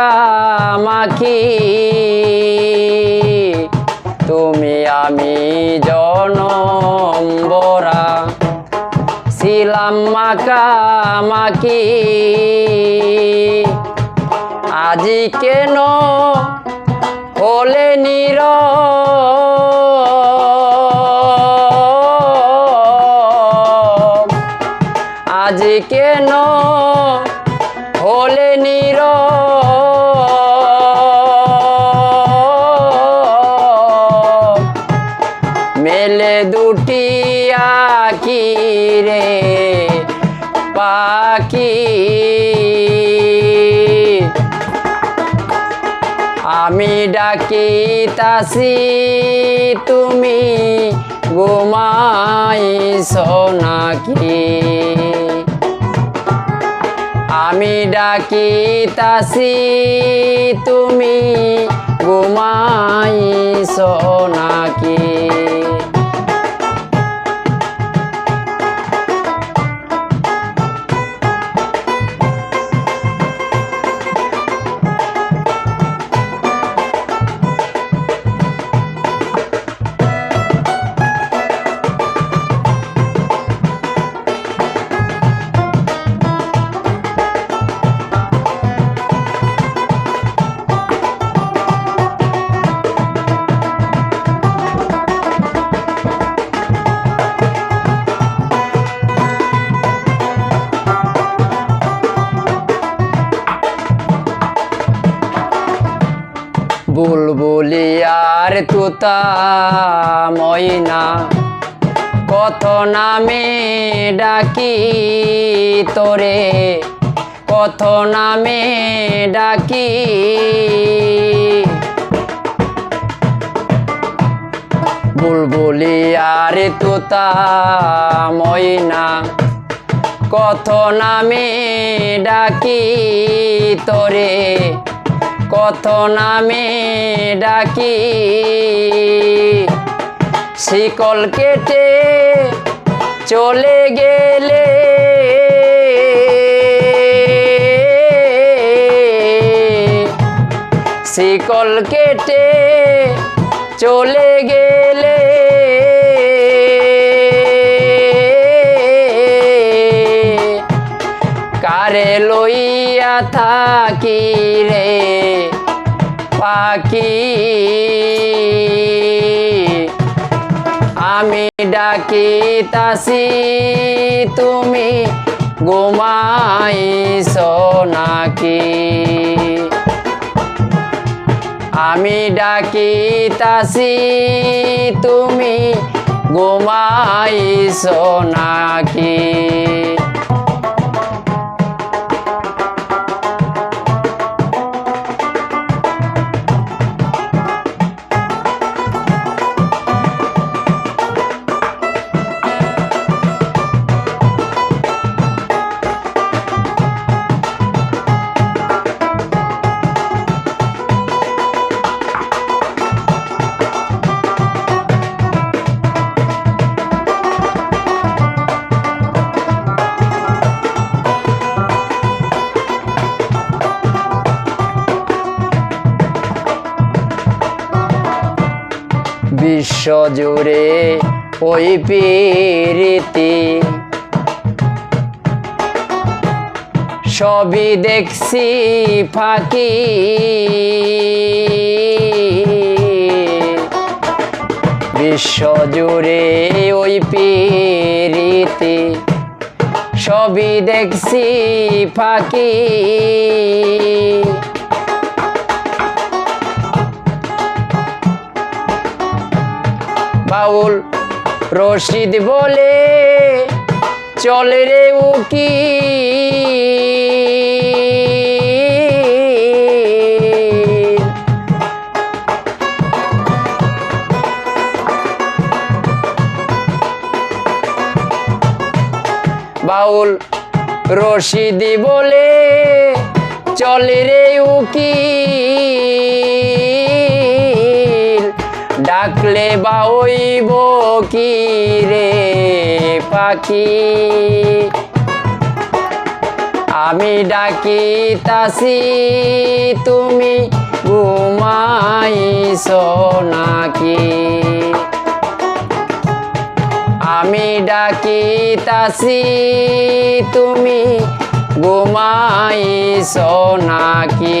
মাখামাখি তুমি আমি জনম বরা। ছিলাম মাখামাখি আজি কেন হলে আমি ডাকি তাসি তুমি ঘুমাইছ নাকি? আমি ডাকি তাসি তুমি ঘুমাইছ নাকি? আর তুতা ময়না। কত নামে ডাকি তোরে। কত নামে ডাকি। বুলবুলি আর তুতা ময়না। কত নামে ডাকি তোরে। কত নামে ডাকি। শিকল কেটে চলে গেলে শিকল কেটে চলে গেলে কারে লইয়া থাকি রে পাখি? আমি ডাকি তাসি তুমি ঘুমাইছ নাকি? আমি ডাকি তাসি তুমি ঘুমাইছ নাকি? বিশ্ব জুড়ে ওই প্রীতি। সবই দেখছি ফাঁকি। বিশ্ব জুড়ে ওই প্রীতি। সবই দেখছি ফাঁকি। বাউল রশিদ বলে চলে রে উকি। বাউল রশিদি বলে চলে রে উকি। ডাকলে বা ওইব কি রে পাখি? আমি ডাকি তাসি তুমি ঘুমাইছ নাকি? আমি ডাকি তাসি তুমি ঘুমাইছ নাকি?